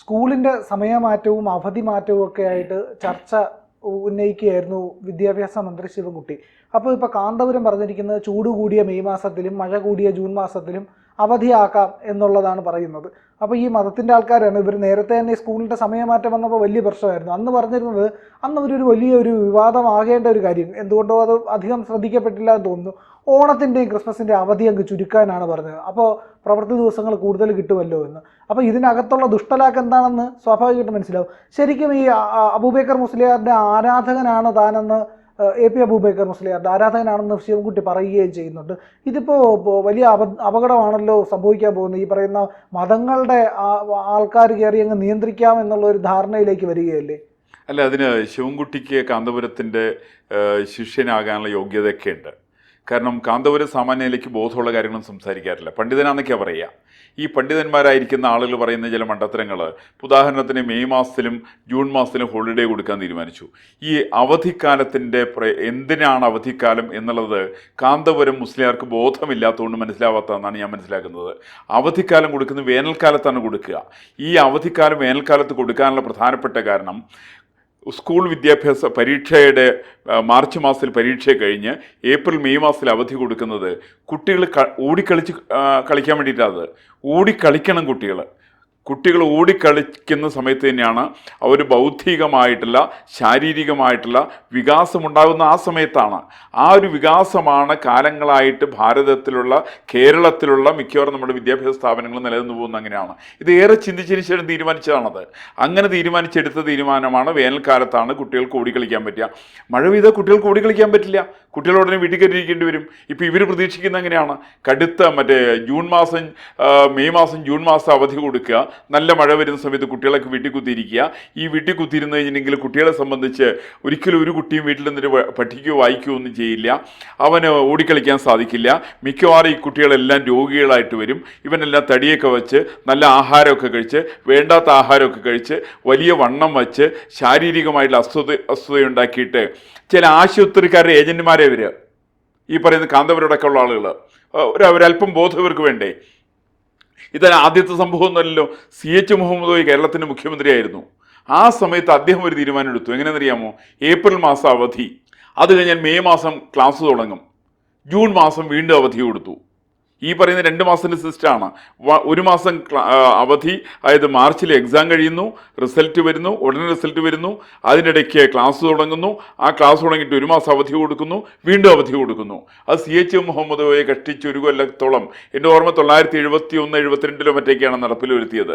സ്കൂളിന്റെ സമയമാറ്റവും അവധി മാറ്റവും ഒക്കെ ആയിട്ട് ചർച്ച ഉന്നയിക്കുകയായിരുന്നു വിദ്യാഭ്യാസ മന്ത്രി ശിവൻകുട്ടി. അപ്പോൾ ഇപ്പോൾ കാന്തപുരം പറഞ്ഞിരിക്കുന്നത് ചൂട് കൂടിയ മെയ് മാസത്തിലും മഴ കൂടിയ ജൂൺ മാസത്തിലും അവധിയാക്കാം എന്നുള്ളതാണ് പറയുന്നത്. അപ്പോൾ ഈ മതത്തിന്റെ ആൾക്കാരാണ് ഇവർ നേരത്തെ തന്നെ സ്കൂളിന്റെ സമയമാറ്റം വന്നപ്പോൾ വലിയ പ്രശ്നമായിരുന്നു. അന്ന് പറഞ്ഞിരുന്നത് അന്ന് അവരൊരു വലിയൊരു വിവാദമാകേണ്ട ഒരു കാര്യം. എന്തുകൊണ്ടോ അത് അധികം ശ്രദ്ധിക്കപ്പെട്ടില്ല എന്ന് തോന്നുന്നു. ഓണത്തിന്റെയും ക്രിസ്മസിന്റെയും അവധി അങ്ങ് ചുരുക്കാനാണ് പറഞ്ഞത്. അപ്പോൾ പ്രവൃത്തി ദിവസങ്ങൾ കൂടുതൽ കിട്ടുമല്ലോ എന്ന്. അപ്പോൾ ഇതിനകത്തുള്ള ദുഷ്ടലാക്ക് എന്താണെന്ന് സ്വാഭാവികമായിട്ട് മനസ്സിലാവും. ശരിക്കും ഈ അബൂബേക്കർ മുസ്ലിയാറിന്റെ ആരാധകനാണ് താനെന്ന് എ പി അബൂബേക്കർ മുസ്ലിയാറിന്റെ ആരാധകനാണെന്ന് ശിവൻകുട്ടി പറയുകയും ചെയ്യുന്നുണ്ട്. ഇതിപ്പോൾ വലിയ അപ അപകടമാണല്ലോ സംഭവിക്കാൻ പോകുന്നത്. ഈ പറയുന്ന മതങ്ങളുടെ ആൾക്കാർ കയറി അങ്ങ് നിയന്ത്രിക്കാം എന്നുള്ള ഒരു ധാരണയിലേക്ക് വരികയല്ലേ? അല്ല അതിന് ശിവൻകുട്ടിക്ക് കാന്തപുരത്തിന്റെ ശിഷ്യനാകാനുള്ള യോഗ്യതയൊക്കെ ഉണ്ട് കാരണം കാന്തപുരം സാമാന്യയിലേക്ക് ബോധമുള്ള കാര്യങ്ങളും സംസാരിക്കാറില്ല. പണ്ഡിതനാന്നൊക്കെയാണ് പറയുക. ഈ പണ്ഡിതന്മാരായിരിക്കുന്ന ആളുകൾ പറയുന്ന ചില മണ്ടത്തരങ്ങൾ ഉദാഹരണത്തിന് മെയ് മാസത്തിലും ജൂൺ മാസത്തിലും ഹോളിഡേ കൊടുക്കാൻ തീരുമാനിച്ചു. ഈ അവധിക്കാലത്തിന്റെ എന്തിനാണ് അവധിക്കാലം എന്നുള്ളത് കാന്തപുരം മുസ്ലിയാർക്ക് ബോധമില്ലാത്തതുകൊണ്ട് മനസ്സിലാവാത്തതെന്നാണ് ഞാൻ മനസ്സിലാക്കുന്നത്. അവധിക്കാലം കൊടുക്കുന്നത് വേനൽക്കാലത്താണ് കൊടുക്കുക. ഈ അവധിക്കാലം വേനൽക്കാലത്ത് കൊടുക്കാനുള്ള പ്രധാനപ്പെട്ട കാരണം സ്കൂൾ വിദ്യാഭ്യാസ പരീക്ഷയുടെ മാർച്ച് മാസത്തിൽ പരീക്ഷ കഴിഞ്ഞ് ഏപ്രിൽ മെയ് മാസത്തിൽ അവധി കൊടുക്കുന്നത് കുട്ടികൾ ഓടിക്കളിച്ച് കളിക്കാൻ വേണ്ടിയിട്ടാണ്. ഓടിക്കളിക്കണം കുട്ടികൾ കുട്ടികൾ ഓടിക്കളിക്കുന്ന സമയത്ത് തന്നെയാണ് അവർ ബൗദ്ധികമായിട്ടുള്ള ശാരീരികമായിട്ടുള്ള വികാസമുണ്ടാകുന്ന ആ സമയത്താണ്. ആ ഒരു വികാസമാണ് കാലങ്ങളായിട്ട് ഭാരതത്തിലുള്ള കേരളത്തിലുള്ള മിക്കവാറും നമ്മുടെ വിദ്യാഭ്യാസ സ്ഥാപനങ്ങൾ നിലനിന്ന് പോകുന്ന അങ്ങനെയാണ്. ഇത് ഏറെ ചിന്തിച്ചതിന് ശേഷം തീരുമാനിച്ചതാണത്. അങ്ങനെ തീരുമാനിച്ചെടുത്ത തീരുമാനമാണ് വേനൽക്കാലത്താണ് കുട്ടികൾക്ക് ഓടിക്കളിക്കാൻ പറ്റുക. മഴ പെയ്താൽ കുട്ടികൾക്ക് ഓടിക്കളിക്കാൻ പറ്റില്ല. കുട്ടികൾ ഉടനെ വീട്ടിൽ കയറ്റിയിരിക്കേണ്ടി വരും. ഇപ്പോൾ ഇവർ പ്രതീക്ഷിക്കുന്ന എങ്ങനെയാണ് കടുത്ത മറ്റേ ജൂൺ മാസം മെയ് മാസം ജൂൺ മാസം അവധി കൊടുക്കുക. നല്ല മഴ വരുന്ന സമയത്ത് കുട്ടികളൊക്കെ വീട്ടിൽ കുത്തിയിരിക്കുക. ഈ വീട്ടിൽ കുത്തിയിരുന്ന് കഴിഞ്ഞിട്ടുണ്ടെങ്കിൽ കുട്ടികളെ സംബന്ധിച്ച് ഒരിക്കലും ഒരു കുട്ടിയും വീട്ടിൽ നിന്നിട്ട് വ- പഠിക്കുകയോ വായിക്കുകയോ ഒന്നും ചെയ്യില്ല. അവന് ഓടിക്കളിക്കാൻ സാധിക്കില്ല. മിക്കവാറും ഈ കുട്ടികളെല്ലാം രോഗികളായിട്ട് വരും. ഇവനെല്ലാം തടിയൊക്കെ വെച്ച് നല്ല ആഹാരമൊക്കെ കഴിച്ച് വേണ്ടാത്ത ആഹാരമൊക്കെ കഴിച്ച് വലിയ വണ്ണം വെച്ച് ശാരീരികമായിട്ടുള്ള അസ്വത അസ്വതയുണ്ടാക്കിയിട്ട് ചില ആശുപത്രിക്കാരുടെ ഏജന്റുമാരെ ഇവർ ഈ പറയുന്ന കാന്തപുരടക്കമുള്ള ആളുകൾ ഒരു ഒരല്പം ബോധം ഇവർക്ക് വേണ്ടേ? ഇതല്ല ആദ്യത്തെ സംഭവമൊന്നുമല്ലല്ലോ. സി എച്ച് മുഹമ്മദ് കോയി കേരളത്തിന്റെ മുഖ്യമന്ത്രിയായിരുന്നു. ആ സമയത്ത് അദ്ദേഹം ഒരു തീരുമാനം എടുത്തു എങ്ങനെയെന്നറിയാമോ? ഏപ്രിൽ മാസം അവധി. അത് കഴിഞ്ഞാൽ മെയ് മാസം ക്ലാസ് തുടങ്ങും. ജൂൺ മാസം വീണ്ടും അവധി കൊടുത്തു. ഈ പറയുന്ന രണ്ട് മാസത്തിന്റെ സിസ്റ്റമാണ് ഒരു മാസം അവധി അതായത് മാർച്ചിൽ എക്സാം കഴിയുന്നു റിസൾട്ട് വരുന്നു ഉടനെ റിസൾട്ട് വരുന്നു അതിനിടയ്ക്ക് ക്ലാസ് തുടങ്ങുന്നു ആ ക്ലാസ് തുടങ്ങിയിട്ട് ഒരു മാസം അവധി കൊടുക്കുന്നു വീണ്ടും അവധി കൊടുക്കുന്നു. അത് സി എച്ച് മുഹമ്മദ് ഒയെ കഷ്ടിച്ച് ഒരു കൊല്ലത്തോളം എന്റെ ഓർമ്മ തൊള്ളായിരത്തി എഴുപത്തി ഒന്ന് എഴുപത്തിരണ്ടിലോ മറ്റൊക്കെയാണ് നടപ്പിൽ വരുത്തിയത്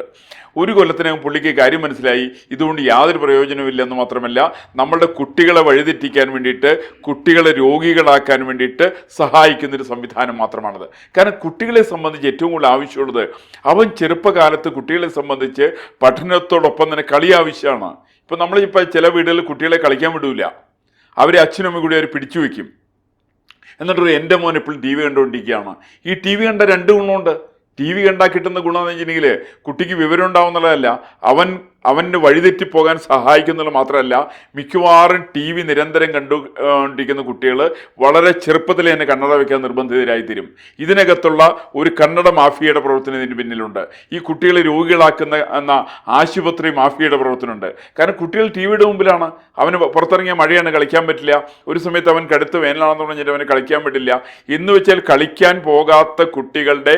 ഒരു കൊല്ലത്തിനകം പുള്ളിക്ക് കാര്യം മനസ്സിലായി ഇതുകൊണ്ട് യാതൊരു പ്രയോജനമില്ലെന്ന് മാത്രമല്ല നമ്മളുടെ കുട്ടികളെ വഴിതെറ്റിക്കാൻ വേണ്ടിയിട്ട് കുട്ടികളെ രോഗികളാക്കാൻ വേണ്ടിയിട്ട് സഹായിക്കുന്നൊരു സംവിധാനം മാത്രമാണത്. കാരണം കുട്ടികളെ സംബന്ധിച്ച് ഏറ്റവും കൂടുതൽ ആവശ്യമുള്ളത് അവൻ ചെറുപ്പകാലത്ത് കുട്ടികളെ സംബന്ധിച്ച് പഠനത്തോടൊപ്പം തന്നെ കളി ആവശ്യമാണ്. ഇപ്പം നമ്മളിപ്പോൾ ചില വീടുകളിൽ കുട്ടികളെ കളിക്കാൻ വിടൂല. അവരെ അച്ഛനും കൂടി അവർ പിടിച്ചു വയ്ക്കും എന്നിട്ട് എന്റെ മോൻ എപ്പോഴും ടി വി കണ്ടുകൊണ്ടിരിക്കുകയാണ്. ഈ ടി വി കണ്ട രണ്ട് ഗുണമുണ്ട്. ടി വി കണ്ടാൽ കിട്ടുന്ന ഗുണമെന്ന് വെച്ചിട്ടുണ്ടെങ്കിൽ കുട്ടിക്ക് വിവരം ഉണ്ടാവുന്നതല്ല. അവൻ അവന് വഴിതെറ്റിപ്പോകാൻ സഹായിക്കുന്നുള്ള മാത്രമല്ല മിക്കവാറും ടി വി നിരന്തരം കണ്ടുകൊണ്ടിരിക്കുന്ന കുട്ടികൾ വളരെ ചെറുപ്പത്തിൽ തന്നെ കണ്ണട വയ്ക്കാൻ നിർബന്ധിതരായി തീരും ഇതിനകത്തുള്ള ഒരു കന്നഡ മാഫിയയുടെ പ്രവർത്തനം ഇതിന് പിന്നിലുണ്ട്. ഈ കുട്ടികളെ രോഗികളാക്കുന്ന എന്ന ആശുപത്രി മാഫിയയുടെ പ്രവർത്തനമുണ്ട്. കാരണം കുട്ടികൾ ടി വിയുടെ മുമ്പിലാണ്. അവന് പുറത്തിറങ്ങിയ മഴയാണ് കളിക്കാൻ പറ്റില്ല. ഒരു സമയത്ത് അവൻ കടുത്ത് വേനലാണെന്ന് പറഞ്ഞിട്ട് അവന് കളിക്കാൻ പറ്റില്ല. എന്ന് വെച്ചാൽ കളിക്കാൻ പോകാത്ത കുട്ടികളുടെ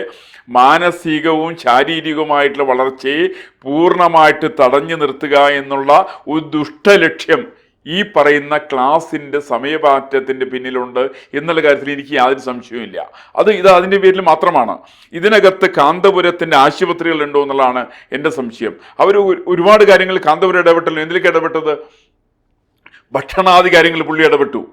മാനസികവും ശാരീരികവുമായിട്ടുള്ള വളർച്ചയെ പൂർണമായിട്ട് തടഞ്ഞു നിർത്തുക എന്നുള്ള ഒരു ദുഷ്ടലക്ഷ്യം ഈ പറയുന്ന ക്ലാസിന്റെ സമയപാറ്റത്തിന്റെ പിന്നിലുണ്ട് എന്നുള്ള കാര്യത്തിൽ എനിക്ക് യാതൊരു സംശയവുമില്ല. അത് ഇത് അതിന്റെ പേരിൽ മാത്രമാണ്. ഇതിനകത്ത് കാന്തപുരത്തിന്റെ ആശുപത്രികളുണ്ടോ എന്നുള്ളതാണ് എന്റെ സംശയം. അവർ ഒരുപാട് കാര്യങ്ങൾ കാന്തപുരം ഇടപെട്ടല്ലോ. എന്തിലേക്ക് ഇടപെട്ടത്? ഭക്ഷണാദി കാര്യങ്ങൾ പുള്ളി ഇടപെട്ടു.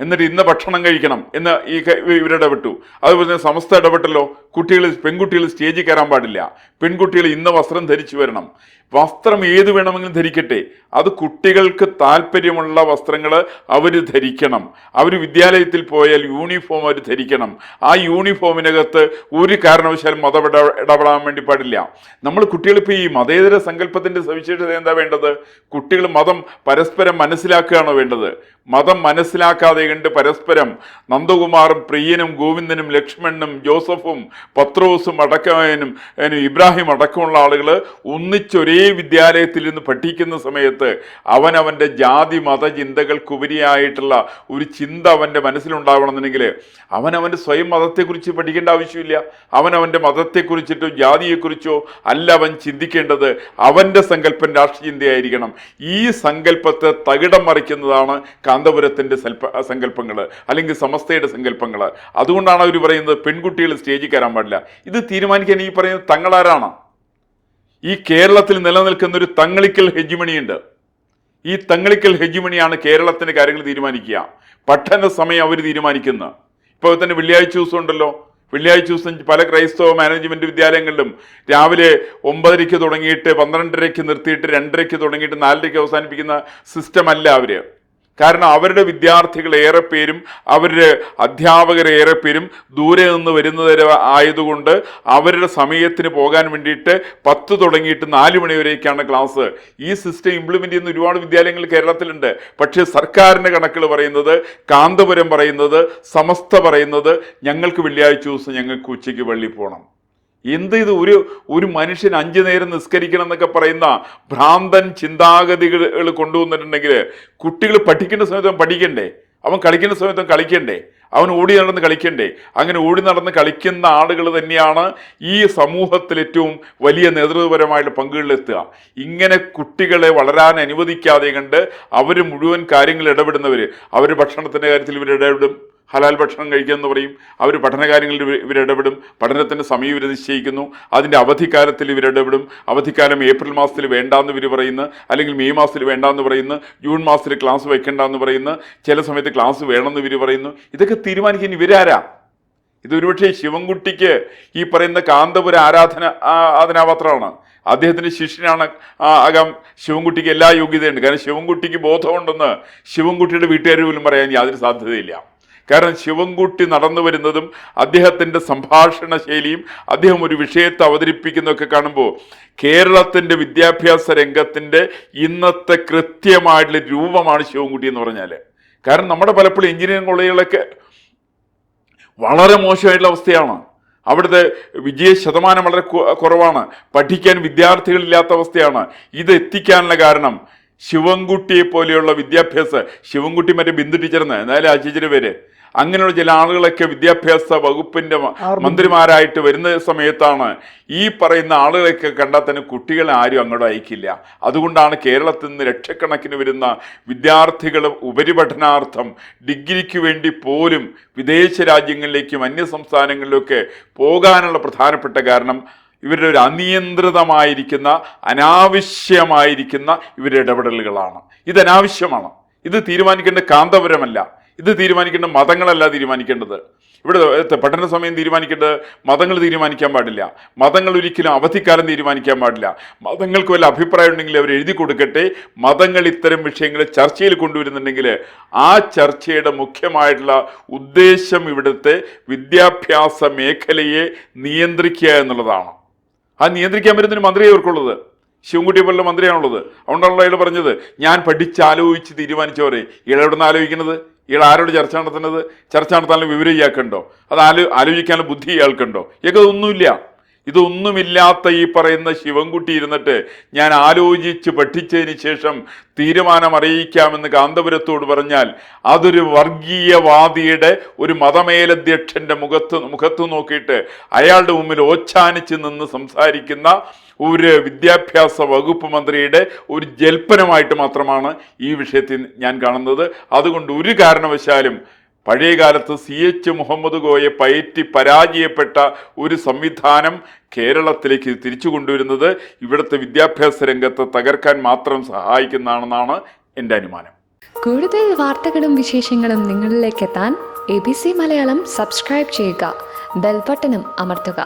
എന്നിട്ട് ഇന്ന ഭക്ഷണം കഴിക്കണം എന്ന് ഈ ഇവരിടപെട്ടു അതുപോലെ തന്നെ സമസ്ത ഇടപെട്ടല്ലോ. കുട്ടികൾ പെൺകുട്ടികൾ സ്റ്റേജിൽ കയറാൻ പാടില്ല. പെൺകുട്ടികൾ ഇന്ന വസ്ത്രം ധരിച്ചു വരണം. വസ്ത്രം ഏത് വേണമെങ്കിലും ധരിക്കട്ടെ. അത് കുട്ടികൾക്ക് താല്പര്യമുള്ള വസ്ത്രങ്ങൾ അവർ ധരിക്കണം. അവർ വിദ്യാലയത്തിൽ പോയാൽ യൂണിഫോം അവർ ധരിക്കണം. ആ യൂണിഫോമിനകത്ത് ഒരു കാരണവശാലും മതം ഇട ഇടപെടാൻ വേണ്ടി പാടില്ല. നമ്മൾ കുട്ടികളിപ്പോൾ ഈ മതേതര സങ്കല്പത്തിന്റെ സവിശേഷത എന്താ വേണ്ടത്? കുട്ടികൾ മതം പരസ്പരം മനസ്സിലാക്കുകയാണോ വേണ്ടത്? മതം മനസ്സിലാക്കാതെ കണ്ട് പരസ്പരം നന്ദകുമാറും പ്രിയനും ഗോവിന്ദനും ലക്ഷ്മണനും ജോസഫും പത്രോസും അടക്കമേനും ഇബ്രാഹിം അടക്കമുള്ള ആളുകൾ ഒന്നിച്ചൊരേ വിദ്യാലയത്തിൽ നിന്ന് പഠിക്കുന്ന സമയത്ത് അവൻ അവന്റെ ജാതി മത ചിന്തകൾക്കുപരിയായിട്ടുള്ള ഒരു ചിന്ത അവന്റെ മനസ്സിലുണ്ടാവണമെന്നുണ്ടെങ്കിൽ അവൻ അവന്റെ സ്വയം മതത്തെക്കുറിച്ച് പഠിക്കേണ്ട ആവശ്യമില്ല. അവൻ അവന്റെ മതത്തെക്കുറിച്ചിട്ടോ ജാതിയെക്കുറിച്ചോ അല്ല അവൻ ചിന്തിക്കേണ്ടത് അവന്റെ സങ്കല്പം രാഷ്ട്രചിന്തയായിരിക്കണം. ഈ സങ്കല്പത്തെ തകിടം മറിക്കുന്നതാണ് കാന്തപുരത്തിന്റെ സൽപ്പ സങ്കല്പങ്ങൾ അല്ലെങ്കിൽ സമസ്തയുടെ സങ്കല്പങ്ങൾ അതുകൊണ്ടാണ് അവർ പറയുന്നത് പെൺകുട്ടികൾ സ്റ്റേജിൽ കയറാൻ പാടില്ല. ഇത് തീരുമാനിക്കാൻ ഈ പറയുന്നത് തങ്ങളാരാണ്? ഈ കേരളത്തിൽ നിലനിൽക്കുന്ന ഒരു തങ്ങളിക്കൽ ഹെജിമണിയുണ്ട്. ഈ തങ്ങളിക്കൽ ഹെജിമണിയാണ് കേരളത്തിന്റെ കാര്യങ്ങൾ തീരുമാനിക്കുക. പഠന സമയം അവർ തീരുമാനിക്കുന്നത് ഇപ്പോൾ തന്നെ വെള്ളിയാഴ്ച ദിവസം ഉണ്ടല്ലോ. വെള്ളിയാഴ്ച ദിവസം പല ക്രൈസ്തവ മാനേജ്മെന്റ് വിദ്യാലയങ്ങളിലും രാവിലെ ഒമ്പതരയ്ക്ക് തുടങ്ങിയിട്ട് പന്ത്രണ്ടരയ്ക്ക് നിർത്തിയിട്ട് രണ്ടരയ്ക്ക് തുടങ്ങിയിട്ട് നാലരയ്ക്ക് അവസാനിപ്പിക്കുന്ന സിസ്റ്റം അല്ല അവർ. കാരണം അവരുടെ വിദ്യാർത്ഥികൾ ഏറെ പേരും അവരുടെ അധ്യാപകർ ഏറെ പേരും ദൂരെ നിന്ന് വരുന്നത് ആയതുകൊണ്ട് അവരുടെ സമയത്തിന് പോകാൻ വേണ്ടിയിട്ട് പത്ത് തുടങ്ങിയിട്ട് നാല് മണി ക്ലാസ്. ഈ സിസ്റ്റം ഇംപ്ലിമെന്റ് ചെയ്യുന്ന ഒരുപാട് വിദ്യാലയങ്ങൾ കേരളത്തിലുണ്ട്. പക്ഷേ സർക്കാരിന്റെ കണക്കുകൾ പറയുന്നത് കാന്തപുരം പറയുന്നത് സമസ്ത പറയുന്നത് ഞങ്ങൾക്ക് വെള്ളിയാഴ്ച ദിവസം ഞങ്ങൾക്ക് ഉച്ചയ്ക്ക് പള്ളി പോകണം എന്ത് ഇത് ഒരു ഒരു മനുഷ്യൻ അഞ്ചു നേരം നിസ്കരിക്കണം എന്നൊക്കെ പറയുന്ന ഭ്രാന്തൻ ചിന്താഗതികൾ കൊണ്ടുവന്നിട്ടുണ്ടെങ്കിൽ കുട്ടികൾ പഠിക്കുന്ന സമയത്ത് പഠിക്കണ്ടേ? അവൻ കളിക്കുന്ന സമയത്ത് കളിക്കണ്ടേ? അവൻ ഓടി നടന്ന് കളിക്കണ്ടേ? അങ്ങനെ ഓടി നടന്ന് കളിക്കുന്ന ആളുകൾ തന്നെയാണ് ഈ സമൂഹത്തിൽ ഏറ്റവും വലിയ നേതൃത്വപരമായിട്ട് പങ്കുകളിലെത്തുക ഇങ്ങനെ കുട്ടികളെ വളരാൻ അനുവദിക്കാതെ കണ്ട് അവർ മുഴുവൻ കാര്യങ്ങൾ ഇടപെടുന്നവർ അവർ ഭക്ഷണത്തിന്റെ കാര്യത്തിൽ ഇവർ ഇടപെടും. ഹലാൽ ഭക്ഷണം കഴിക്കുക എന്ന് പറയും. അവർ പഠനകാര്യങ്ങളിൽ ഇവരിടപെടും. പഠനത്തിന്റെ സമയം ഇവർ നിശ്ചയിക്കുന്നു. അതിന്റെ അവധിക്കാലത്തിൽ ഇവരിടപെടും. അവധിക്കാലം ഏപ്രിൽ മാസത്തിൽ വേണ്ടാന്ന് ഇവർ പറയുന്നു. അല്ലെങ്കിൽ മെയ് മാസത്തിൽ വേണ്ടാന്ന് പറയുന്നു. ജൂൺ മാസത്തിൽ ക്ലാസ് വയ്ക്കേണ്ടെന്ന് പറയുന്നു. ചില സമയത്ത് ക്ലാസ് വേണമെന്ന് ഇവർ പറയുന്നു. ഇതൊക്കെ തീരുമാനിക്കാൻ ഇവരാരാ? ഇതൊരുപക്ഷെ ശിവൻകുട്ടിക്ക് ഈ പറയുന്ന കാന്തപുര ആരാധന ആരാധനാപാത്രമാണ്. അദ്ദേഹത്തിന്റെ ശിഷ്യനാണ് ആകാം ശിവൻകുട്ടിക്ക് എല്ലാ യോഗ്യതയുണ്ട്. കാരണം ശിവൻകുട്ടിക്ക് ബോധമുണ്ടെന്ന് ശിവൻകുട്ടിയുടെ വീട്ടുകാർ പോലും പറയാൻ യാതൊരു സാധ്യതയില്ല. കാരണം ശിവൻകുട്ടി നടന്നു വരുന്നതും അദ്ദേഹത്തിന്റെ സംഭാഷണ ശൈലിയും അദ്ദേഹം ഒരു വിഷയത്തെ അവതരിപ്പിക്കുന്നതൊക്കെ കാണുമ്പോൾ കേരളത്തിന്റെ വിദ്യാഭ്യാസ രംഗത്തിന്റെ ഇന്നത്തെ കൃത്യമായിട്ടുള്ള രൂപമാണ് ശിവൻകുട്ടി എന്ന് പറഞ്ഞാൽ കാരണം നമ്മുടെ പലപ്പോഴും എഞ്ചിനീയറിംഗ് കോളേജുകളൊക്കെ വളരെ മോശമായിട്ടുള്ള അവസ്ഥയാണ്. അവിടുത്തെ വിജയ ശതമാനം വളരെ കുറവാണ്. പഠിക്കാൻ വിദ്യാർത്ഥികളില്ലാത്ത അവസ്ഥയാണ്. ഇത് എത്തിക്കാനുള്ള കാരണം ശിവൻകുട്ടിയെ പോലെയുള്ള വിദ്യാഭ്യാസം ശിവൻകുട്ടി മറ്റേ ബിന്ദു ടീച്ചർന്ന് എന്നാലും ആ ടീച്ചർ പേര്. അങ്ങനെയുള്ള ചില ആളുകളൊക്കെ വിദ്യാഭ്യാസ വകുപ്പിന്റെ. മന്ത്രിമാരായിട്ട് വരുന്ന സമയത്താണ് ഈ പറയുന്ന ആളുകളൊക്കെ കണ്ടാൽ തന്നെ കുട്ടികളെ ആരും അങ്ങോട്ട് അയക്കില്ല. അതുകൊണ്ടാണ് കേരളത്തിൽ നിന്ന് ലക്ഷക്കണക്കിന് വരുന്ന വിദ്യാർത്ഥികൾ ഉപരിപഠനാർത്ഥം ഡിഗ്രിക്ക് വേണ്ടി പോലും വിദേശ രാജ്യങ്ങളിലേക്കും അന്യ സംസ്ഥാനങ്ങളിലൊക്കെ പോകാനുള്ള പ്രധാനപ്പെട്ട കാരണം ഇവരുടെ ഒരു അനിയന്ത്രിതമായിരിക്കുന്ന അനാവശ്യമായിരിക്കുന്ന ഇവരുടെ ഇടപെടലുകളാണ്. ഇത് അനാവശ്യമാണ്. ഇത് തീരുമാനിക്കേണ്ട കാന്തപുരമല്ല. ഇത് തീരുമാനിക്കേണ്ട മതങ്ങളല്ല തീരുമാനിക്കേണ്ടത്. ഇവിടെ പഠന സമയം തീരുമാനിക്കേണ്ടത് മതങ്ങൾ തീരുമാനിക്കാൻ പാടില്ല. മതങ്ങൾ ഒരിക്കലും അവധിക്കാലം തീരുമാനിക്കാൻ പാടില്ല. മതങ്ങൾക്ക് വല്ല അഭിപ്രായം ഉണ്ടെങ്കിൽ അവർ എഴുതി കൊടുക്കട്ടെ. മതങ്ങൾ ഇത്തരം വിഷയങ്ങൾ ചർച്ചയിൽ കൊണ്ടുവരുന്നുണ്ടെങ്കിൽ ആ ചർച്ചയുടെ മുഖ്യമായിട്ടുള്ള ഉദ്ദേശം ഇവിടുത്തെ വിദ്യാഭ്യാസ മേഖലയെ നിയന്ത്രിക്കുക എന്നുള്ളതാണ്. ആ നിയന്ത്രിക്കാൻ പറ്റുന്നൊരു മന്ത്രിയെ അവർക്കുള്ളത് ശിവൻകുട്ടിയെ പോലുള്ള മന്ത്രിയാണുള്ളത്. അതുകൊണ്ടാണല്ലോ അയാൾ പറഞ്ഞത് ഞാൻ പഠിച്ചാലോചിച്ച് തീരുമാനിച്ചവരെ. ഇയാൾ എവിടെ നിന്ന് ആലോചിക്കുന്നത്? ഇയാൾ ആരോട് ചർച്ച നടത്തുന്നത് ചർച്ച നടത്താനുള്ള വിവരം ഇയാൾക്കുണ്ടോ? അത് ആലോ ആലോചിക്കാനുള്ള ബുദ്ധി ഇയാൾക്കുണ്ടോ? ഇയാൾക്ക് അതൊന്നുമില്ല ഇതൊന്നുമില്ലാത്ത ഈ പറയുന്ന ശിവൻകുട്ടി ഇരുന്നിട്ട് ഞാൻ ആലോചിച്ച് പഠിച്ചതിന് ശേഷം തീരുമാനം അറിയിക്കാമെന്ന് കാന്തപുരത്തോട് പറഞ്ഞാൽ അതൊരു വർഗീയവാദിയുടെ ഒരു മതമേലധ്യക്ഷന്റെ മുഖത്ത് മുഖത്ത് നോക്കിയിട്ട് അയാളുടെ മുമ്പിൽ ഓച്ചാനിച്ച് നിന്ന് സംസാരിക്കുന്ന ഒരു വിദ്യാഭ്യാസ വകുപ്പ് മന്ത്രിയുടെ ഒരു ജൽപ്പനമായിട്ട് മാത്രമാണ് ഈ വിഷയത്തിൽ ഞാൻ കാണുന്നത്. അതുകൊണ്ട് ഒരു കാരണവശാലും പഴയ കാലത്ത് സി എച്ച് മുഹമ്മദ് ഗോയെ പയറ്റി പരാജയപ്പെട്ട ഒരു സംവിധാനം കേരളത്തിലേക്ക് തിരിച്ചു കൊണ്ടുവരുന്നത് ഇവിടുത്തെ വിദ്യാഭ്യാസ രംഗത്ത് തകർക്കാൻ മാത്രം സഹായിക്കുന്നതാണെന്നാണ് എന്റെ അനുമാനം. കൂടുതൽ വാർത്തകളും വിശേഷങ്ങളും നിങ്ങളിലേക്ക് എത്താൻ A B C Malayalam subscribe ചെയ്യുക ബെൽബട്ടനും അമർത്തുക.